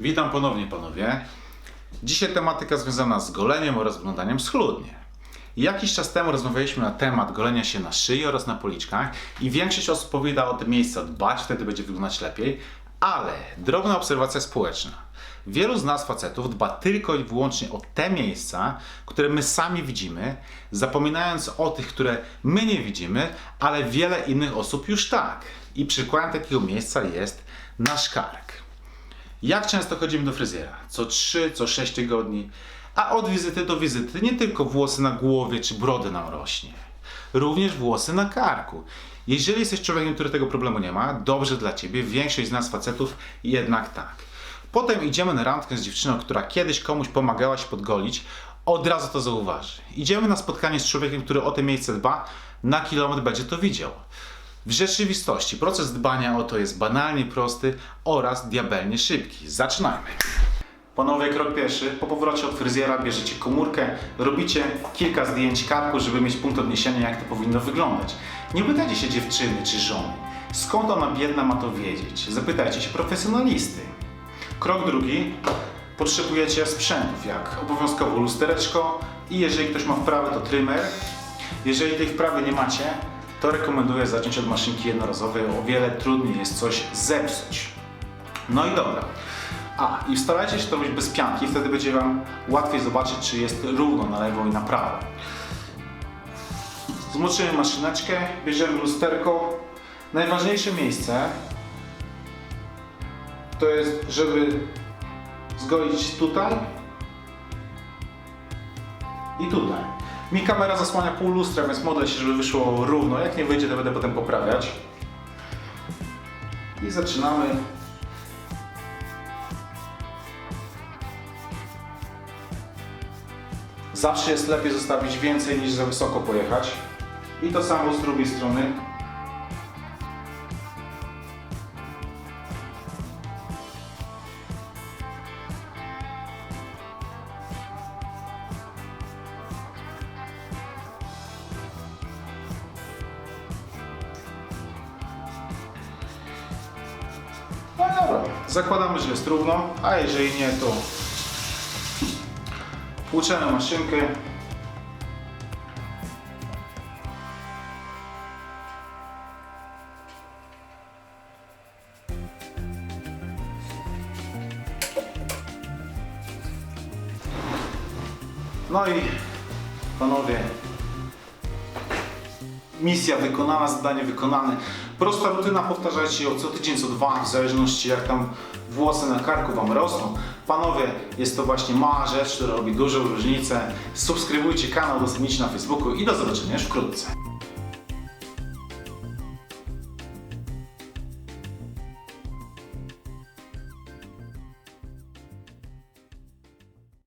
Witam ponownie panowie. Dzisiaj tematyka związana z goleniem oraz wyglądaniem schludnie. Jakiś czas temu rozmawialiśmy na temat golenia się na szyi oraz na policzkach i większość osób powinna o te miejsca dbać, wtedy będzie wyglądać lepiej, ale drobna obserwacja społeczna. Wielu z nas facetów dba tylko i wyłącznie o te miejsca, które my sami widzimy, zapominając o tych, które my nie widzimy, ale wiele innych osób już tak. I przykładem takiego miejsca jest nasz kark. Jak często chodzimy do fryzjera? Co 3, co 6 tygodni. A od wizyty do wizyty nie tylko włosy na głowie czy brody nam rośnie. Również włosy na karku. Jeżeli jesteś człowiekiem, który tego problemu nie ma, dobrze dla ciebie, większość z nas facetów jednak tak. Potem idziemy na randkę z dziewczyną, która kiedyś komuś pomagała się podgolić, od razu to zauważy. Idziemy na spotkanie z człowiekiem, który o te miejsce dba, na kilometr będzie to widział. W rzeczywistości proces dbania o to jest banalnie prosty oraz diabelnie szybki. Zaczynajmy. Panowie, krok pierwszy. Po powrocie od fryzjera bierzecie komórkę, robicie kilka zdjęć karku, żeby mieć punkt odniesienia, jak to powinno wyglądać. Nie pytajcie się dziewczyny czy żony. Skąd ona biedna ma to wiedzieć? Zapytajcie się profesjonalisty. Krok drugi. Potrzebujecie sprzętów, jak obowiązkowo lustereczko i jeżeli ktoś ma wprawę, to trymer. Jeżeli tej wprawy nie macie, to rekomenduję zacząć od maszynki jednorazowej. O wiele trudniej jest coś zepsuć. No i dobra. A, i starajcie się to robić bez pianki, wtedy będzie Wam łatwiej zobaczyć, czy jest równo na lewo i na prawo. Zmoczymy maszyneczkę, bierzemy lusterko. Najważniejsze miejsce to jest, żeby zgoić tutaj i tutaj. Mi kamera zasłania pół lustra, więc modlę się, żeby wyszło równo. Jak nie wyjdzie, to będę potem poprawiać. I zaczynamy. Zawsze jest lepiej zostawić więcej niż za wysoko pojechać. I to samo z drugiej strony. Zakładamy, że jest równo, a jeżeli nie, to Tłuczemy maszynkę. No i panowie, misja wykonana, zadanie wykonane. Prosta rutyna, powtarzajcie ją co tydzień, co dwa, w zależności jak tam włosy na karku Wam rosną. Panowie, jest to właśnie mała rzecz, która robi dużą różnicę. Subskrybujcie kanał, udostępnijcie na Facebooku i do zobaczenia już wkrótce.